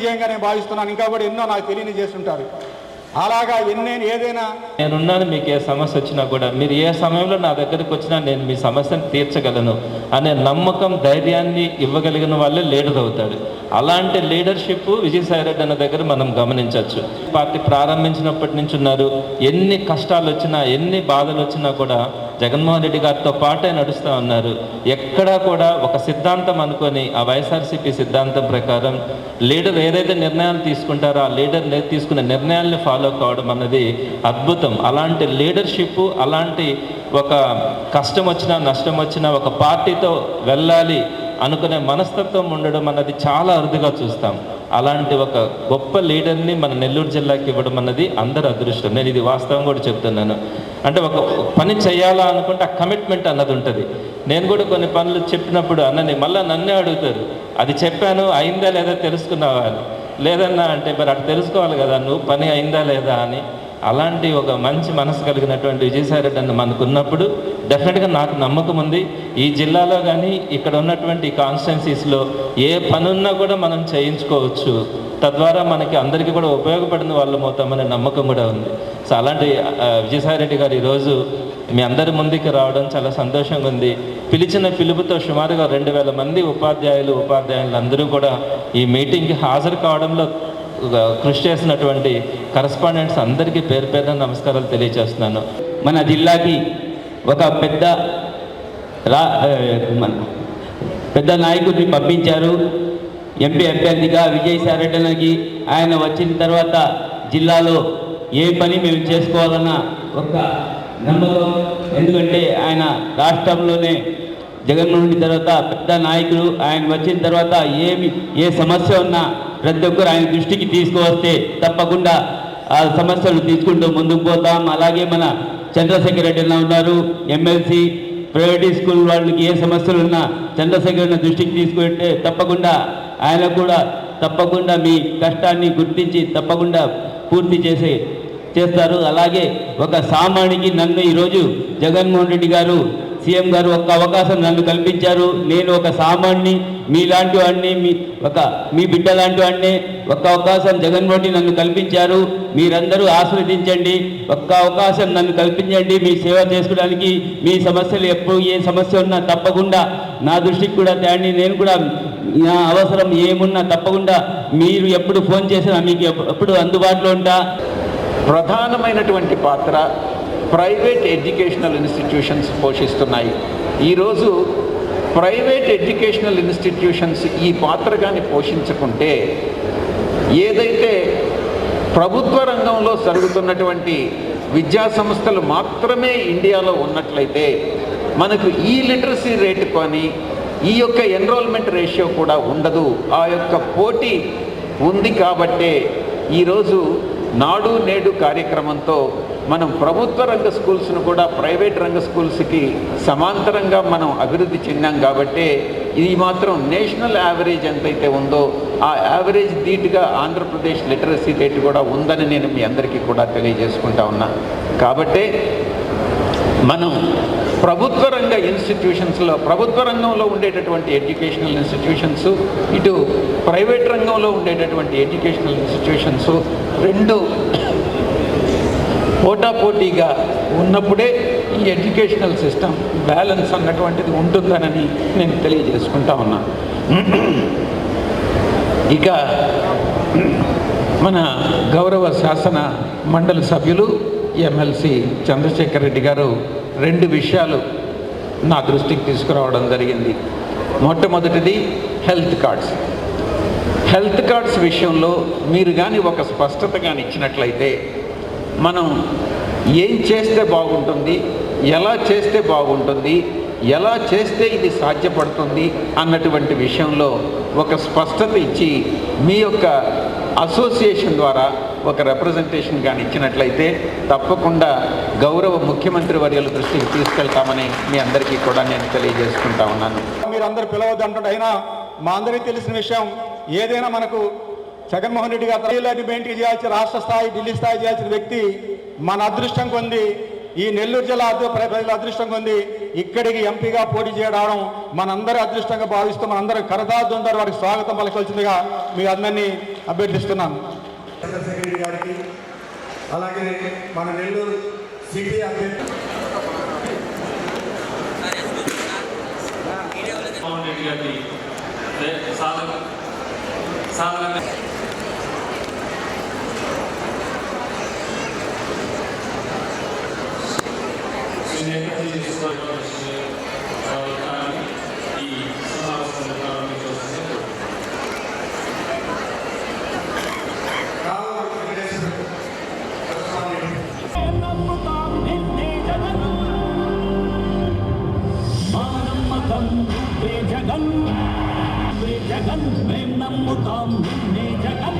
విజయంగా నేను భావిస్తున్నాను. ఇంకా కూడా ఎన్నో నాకు తెలియని చేస్తుంటారు. అలాగా ఎన్నే ఏదైనా నేనున్నాను మీకు ఏ సమస్య వచ్చినా కూడా మీరు ఏ సమయంలో నా దగ్గరికి వచ్చినా నేను మీ సమస్యను తీర్చగలను అనే నమ్మకం ధైర్యాన్ని ఇవ్వగలిగిన వాళ్ళే లీడర్ అవుతాడు అలాంటి లీడర్షిప్ విజయసాయిరెడ్డి అన్న దగ్గర మనం గమనించవచ్చు. పార్టీ ప్రారంభించినప్పటి నుంచి ఉన్నారు. ఎన్ని కష్టాలు వచ్చినా ఎన్ని బాధలు వచ్చినా కూడా జగన్మోహన్ రెడ్డి గారితో పాటే నడుస్తూ ఉన్నారు. ఎక్కడా కూడా ఒక సిద్ధాంతం అనుకొని ఆ వైఎస్ఆర్సీపీ సిద్ధాంతం ప్రకారం లీడర్ ఏదైతే నిర్ణయాలు తీసుకుంటారో ఆ లీడర్ తీసుకున్న తీసుకునే నిర్ణయాల్ని ఫాలో కావడం అన్నది అద్భుతం. అలాంటి లీడర్షిప్ అలాంటి ఒక కష్టం వచ్చినా నష్టం వచ్చినా ఒక పార్టీతో వెళ్ళాలి అనుకునే మనస్తత్వం ఉండడం అన్నది చాలా అరుదుగా చూస్తాం. అలాంటి ఒక గొప్ప లీడర్ని మన నెల్లూరు జిల్లాకి ఇవ్వడం అన్నది అందరి అదృష్టం. నేను ఇది వాస్తవం కూడా చెప్తున్నాను. అంటే ఒక పని చేయాలా అనుకుంటే ఆ కమిట్మెంట్ అన్నది ఉంటుంది. నేను కూడా కొన్ని పనులు చెప్పినప్పుడు అన్నని మళ్ళీ నన్నే అడుగుతారు. అది చెప్పాను అయిందా లేదా తెలుసుకున్నావా అని. లేదన్నా అంటే మరి అటు తెలుసుకోవాలి కదా నువ్వు పని అయిందా లేదా అని. అలాంటి ఒక మంచి మనసు కలిగినటువంటి విజయసాయి అన్న మనకు ఉన్నప్పుడు డెఫినెట్గా నాకు నమ్మకం ఉంది. ఈ జిల్లాలో కానీ ఇక్కడ ఉన్నటువంటి కాన్స్టిట్యున్సీస్లో ఏ పనున్నా కూడా మనం చేయించుకోవచ్చు. తద్వారా మనకి అందరికీ కూడా ఉపయోగపడిన వాళ్ళు అవుతామనే నమ్మకం కూడా ఉంది. సో అలాంటి విజయసాయి రెడ్డి గారు ఈరోజు మీ అందరి ముందుకు రావడం చాలా సంతోషంగా ఉంది. పిలిచిన పిలుపుతో సుమారుగా రెండు వేల మంది ఉపాధ్యాయులు ఉపాధ్యాయులు అందరూ కూడా ఈ మీటింగ్కి హాజరు కావడంలో కృషి చేసినటువంటి కరస్పాండెంట్స్ అందరికీ పేరు పేరున నమస్కారాలు తెలియజేస్తున్నాను. మన జిల్లాకి ఒక పెద్ద రా పెద్ద నాయకుడిని పంపించారు. ఎంపీ అభ్యర్థిగా విజయసాయి విజయసాయిరెడ్డికి ఆయన వచ్చిన తర్వాత జిల్లాలో ఏ పని మేము చేసుకోవాలన్న ఒక నమ్మకం. ఎందుకంటే ఆయన రాష్ట్రంలోనే జగన్మోహన్ రెడ్డి తర్వాత పెద్ద నాయకుడు. ఆయన వచ్చిన తర్వాత ఏమి ఏ సమస్య ఉన్నా ప్రతి ఒక్కరు ఆయన దృష్టికి తీసుకువస్తే తప్పకుండా ఆ సమస్యలు తీసుకుంటూ ముందుకు పోతాం. అలాగే మన చంద్రశేఖర్ రెడ్డి ఉన్నారు? ఎమ్మెల్సీ ప్రైవేట్ స్కూల్ వాళ్ళకి ఏ సమస్యలు ఉన్నా చంద్రశేఖర్ దృష్టికి తీసుకుంటే తప్పకుండా ఆయన కూడా తప్పకుండా మీ కష్టాన్ని గుర్తించి తప్పకుండా పూర్తి చేసే చేస్తారు. అలాగే ఒక సామానికి నన్ను ఈరోజు జగన్మోహన్ రెడ్డి గారు సీఎం గారు ఒక అవకాశం నన్ను కల్పించారు. నేను ఒక సామాన్ని మీలాంటి వాడిని మీ ఒక మీ బిడ్డ లాంటి వాడిని ఒక్క అవకాశం జగన్మోహన్ రెడ్డి నన్ను కల్పించారు. మీరందరూ ఆస్వాదించండి ఒక్క అవకాశం నన్ను కల్పించండి. మీ సేవ చేసుకోవడానికి మీ సమస్యలు ఎప్పుడు ఏ సమస్య ఉన్నా తప్పకుండా నా దృష్టికి కూడా తేండి. నేను కూడా నా అవసరం ఏమున్నా తప్పకుండా మీరు ఎప్పుడు ఫోన్ చేసినా మీకు ఎప్పుడు అందుబాటులో ఉంటా. ప్రధానమైనటువంటి పాత్ర ప్రైవేట్ ఎడ్యుకేషనల్ ఇన్స్టిట్యూషన్స్ పోషిస్తున్నాయి. ఈరోజు ప్రైవేట్ ఎడ్యుకేషనల్ ఇన్స్టిట్యూషన్స్ ఈ పాత్ర కానీ పోషించకుంటే ఏదైతే ప్రభుత్వ రంగంలో జరుగుతున్నటువంటి విద్యా సంస్థలు మాత్రమే ఇండియాలో ఉన్నట్లయితే మనకు ఈ లిటరసీ రేటు కానీ ఈ యొక్క ఎన్రోల్మెంట్ రేషియో కూడా ఉండదు. ఆ యొక్క పోటీ ఉంది కాబట్టే ఈరోజు నాడు నేడు కార్యక్రమంతో మనం ప్రభుత్వ రంగ స్కూల్స్ను కూడా ప్రైవేట్ రంగ స్కూల్స్కి సమాంతరంగా మనం అభివృద్ధి చెందాం కాబట్టి ఇది మాత్రం నేషనల్ యావరేజ్ ఎంతైతే ఉందో ఆ యావరేజ్ ధీటుగా ఆంధ్రప్రదేశ్ లిటరసీ రేటు కూడా ఉందని నేను మీ అందరికీ కూడా తెలియజేసుకుంటా ఉన్నా. కాబట్టే మనం ప్రభుత్వ రంగ ఇన్స్టిట్యూషన్స్లో ప్రభుత్వ రంగంలో ఉండేటటువంటి ఎడ్యుకేషనల్ ఇన్స్టిట్యూషన్స్ ఇటు ప్రైవేట్ రంగంలో ఉండేటటువంటి ఎడ్యుకేషనల్ ఇన్స్టిట్యూషన్స్ రెండు పోటాపోటీగా ఉన్నప్పుడే ఈ ఎడ్యుకేషనల్ సిస్టమ్ బ్యాలెన్స్ అన్నటువంటిది ఉంటుందనని నేను తెలియజేసుకుంటా ఉన్నా. ఇక మన గౌరవ శాసన మండలి సభ్యులు ఎమ్మెల్సీ చంద్రశేఖర్ రెడ్డి గారు రెండు విషయాలు నా దృష్టికి తీసుకురావడం జరిగింది. మొట్టమొదటిది హెల్త్ కార్డ్స్. హెల్త్ కార్డ్స్ విషయంలో మీరు కానీ ఒక స్పష్టత కానీ ఇచ్చినట్లయితే మనం ఏం చేస్తే బాగుంటుంది ఎలా చేస్తే బాగుంటుంది ఎలా చేస్తే ఇది సాధ్యపడుతుంది అన్నటువంటి విషయంలో ఒక స్పష్టత ఇచ్చి మీ యొక్క అసోసియేషన్ ద్వారా ఒక రిప్రజెంటేషన్ కానీ ఇచ్చినట్లయితే తప్పకుండా గౌరవ ముఖ్యమంత్రి వర్యుల దృష్టికి తీసుకెళ్తామని మీ అందరికీ కూడా నేను తెలియజేసుకుంటా ఉన్నాను. మీరు అందరు పిలవద్దు అంటుంటే అయినా మా అందరికీ తెలిసిన విషయం ఏదైనా మనకు జగన్మోహన్ రెడ్డి గారు రైల్వేని చేయాల్సిన రాష్ట్ర స్థాయి ఢిల్లీ స్థాయి చేయాల్సిన వ్యక్తి మన అదృష్టం కొంది ఈ నెల్లూరు జిల్లా ప్రజల అదృష్టం కొంది ఇక్కడికి ఎంపీగా పోటీ చేయడం మనందరి అదృష్టంగా భావిస్తూ మనందరం కరదాద్దుందరు వారికి స్వాగతం పలకాల్సిందిగా మీ అందరినీ అభ్యర్థిస్తున్నాను. సెక్రటరీ గారికి అలాగే మన నెల్లూరు సిటీ అభ్యర్థి రే- సాధన జగన్ జగన్ నువ్వే నమ్ముతాం నిన్నే జగన్